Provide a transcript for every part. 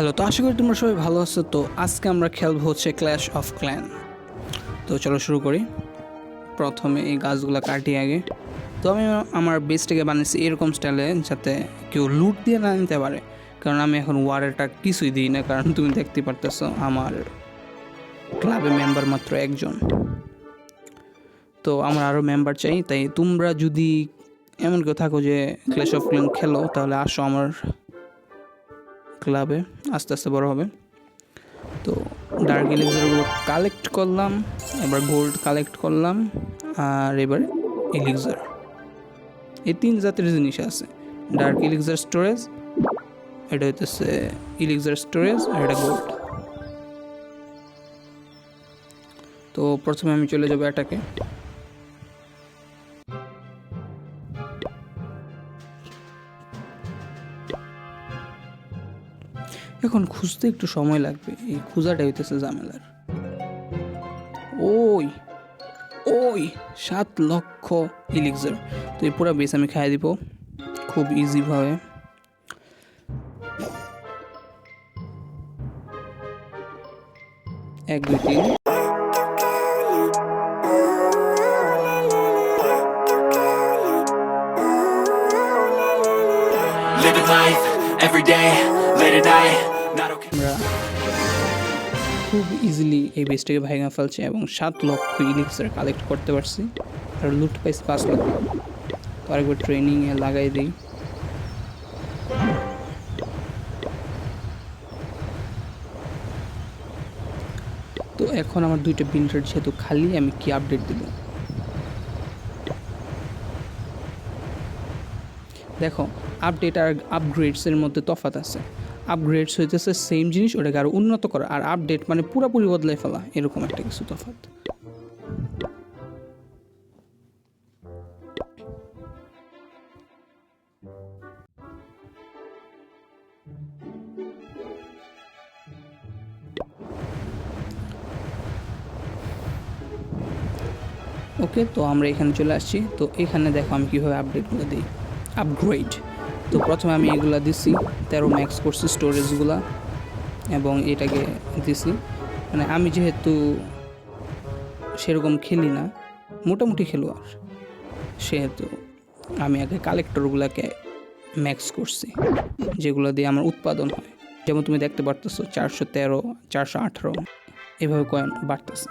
Hello, তো আশা করি তোমরা সবাই ভালো আছো। তো আজকে আমরা খেলব হচ্ছে ক্ল্যাশ অফ ক্ল্যান তো চলো শুরু করি। প্রথমে এই গাছগুলো কাটি আগে। তো আমি আমার বেসটাকে বানিয়েছি এরকম স্টাইলে যাতে কেউ লুট দিয়ে না নিতে পারে। কারণ আমি এখন ওয়ারেরটা কিছুই দিই না, কারণ তুমি দেখতে পারতেছো আমার ক্লাবে মেম্বার মাত্র একজন। তো আমার আরও মেম্বার চাই, তাই তোমরা যদি এমন কেউ থাকো যে ক্ল্যাশ অফ ক্ল্যান খেলো, তাহলে আসো আমার ক্লাবে আস্তে আস্তে বড় হবে। তো ডার্ক এলিক্সারগুলো কালেক্ট করলাম, এবার গোল্ড কালেক্ট করলাম, আর এবার এলিক্সার এই তিন জাতের জিনিস আছে। ডার্ক এলিক্সার স্টোরেজ এটা হইতেছে ইলিক্সার স্টোরেজ আর এটা গোল্ড তো প্রথমে আমি চলে যাব এটাকে এখন খুঁজতে একটু সময় লাগবে। এই খোঁজাটা হইতেছে ঝামেলার। ওই ওই সাত লক্ষ ইলিক্সার। তো এই পুরো বেস আমি খাই দিব। খুব ইজিভাবে এক দুই তিন। Every day, late at night, খুব ইজিলি এই বেসটাকে ভেঙে ফেলছে এবং সাত লক্ষ ইলিক্সার কালেক্ট করতে পারছি। আর লুট পাইছি পাঁচ লক্ষ। তো আরেকবার ট্রেনিংয়ে লাগাই দিই। তো এখন আমার দুইটা বিল্ডার যেহেতু খালি, আমি কি আপডেট দিব? দেখো আপডেট আর আপগ্রেডসের মধ্যে তফাৎ আছে। আপগ্রেডস হইতেছে সেম জিনিস ওটাকে আরও উন্নত করা আর আপডেট মানে পুরোপুরি বদলাই ফেলা, এরকম একটা কিছু তফাৎ। ওকে তো আমরা এখানে চলে আসছি। তো এখানে দেখো আমি কীভাবে আপডেটগুলো দিই। আপগ্রেড তো প্রথমে আমি এগুলা দিছি, তেরো ম্যাক্স করছি স্টোরেজগুলো এবং এটাকে দিছি। মানে আমি যেহেতু সেরকম খেলি না, মোটামুটি খেলোয়াড়, সেহেতু আমি আগে কালেক্টরগুলোকে ম্যাক্স করছি, যেগুলো দিয়ে আমার উৎপাদন হয়। যেমন তুমি দেখতে পারতেছো, চারশো তেরো, চারশো আঠারো, এভাবে কয়েন বাড়তেছে।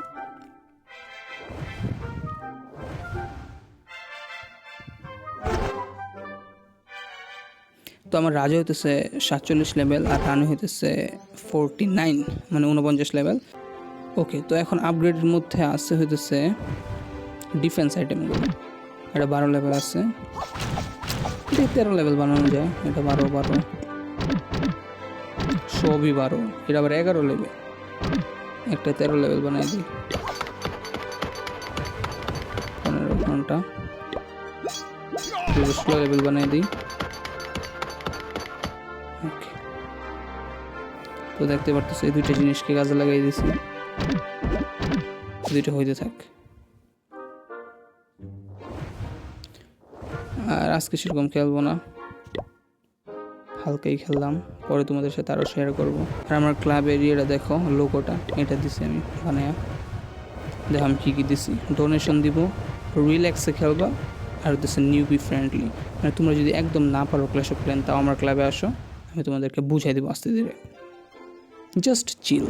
তো আমার রাজা হইতেছে সাতচল্লিশ লেভেল আর রানু হইতেছে ফোরটি নাইন মানে উনপঞ্চাশ লেভেল ওকে তো এখন আপগ্রেডের মধ্যে আছে হইতেছে ডিফেন্স আইটেমগুলো এটা বারো লেভেল আছে। তেরো লেভেল বানানো যায়, এটা বারো বারো। সবই বারো, এটা আবার এগারো লেভেল একটা তেরো লেভেল বানাই দিই। পনেরো ঘণ্টা। ষোলো লেভেল বানাই দিই। তো দেখতে পারতেছো, এই দুইটা জিনিসকে কাজে লাগাই দিছি। দুইটা হইতে থাক। আর আজকে সেরকম খেলব না। হালকাই খেললাম, পরে তোমাদের সাথে আরও শেয়ার করব। আর আমার ক্লাব এরিয়াটা দেখো লোগোটা এটা দিছি আমি, বানায়া। দেখো আমি কী কী দিছি। ডোনেশন দিব রিল্যাক্সে খেলবা, আর হচ্ছে নিউবি ফ্রেন্ডলি মানে তোমরা যদি একদম না পারো ক্লাস অফ প্ল্যান তাও আমার ক্লাবে আসো। আমি তোমাদেরকে বুঝাই দেবো আস্তে ধীরে। জাস্ট চিল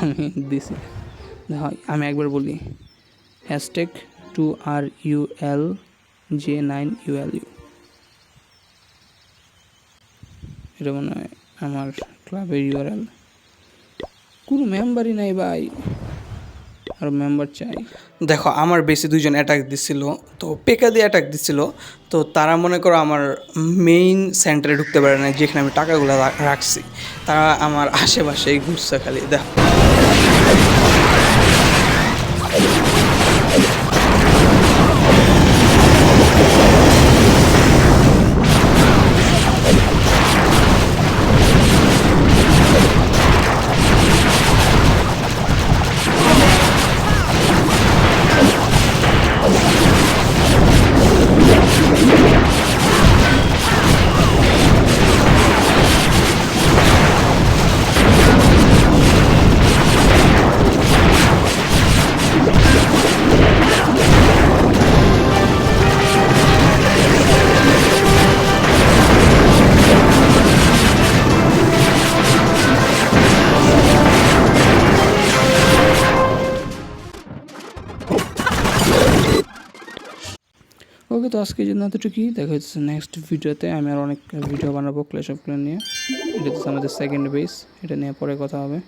আমি দিছি। আমি একবার বলি। Hashtag two R U L J nine U L U এটা মনে হয় আমার ক্লাবের ইউআরএল কোনো মেম্বারই নাই ভাই। আর মেম্বার চাই। দেখো, আমার বেশি দুইজন অ্যাটাক দিছিল, তো পেকা দিয়ে অ্যাটাক দিছিল, তো তারা মনে করো আমার মেইন সেন্টারে ঢুকতে পারে না, যেখানে আমি টাকাগুলো রাখছি। তারা আমার আশেপাশেই ঘুরছে খালি, দেখো। ওকে, তো আজকে জন্য এতটুকুই। দেখা যাচ্ছে নেক্সট ভিডিওতে। আমি আর অনেক ভিডিও বানাবো ক্লেশ অফ ক্লেন নিয়ে। এটা হচ্ছে আমাদের সেকেন্ড বেস এটা নিয়ে পরে কথা হবে।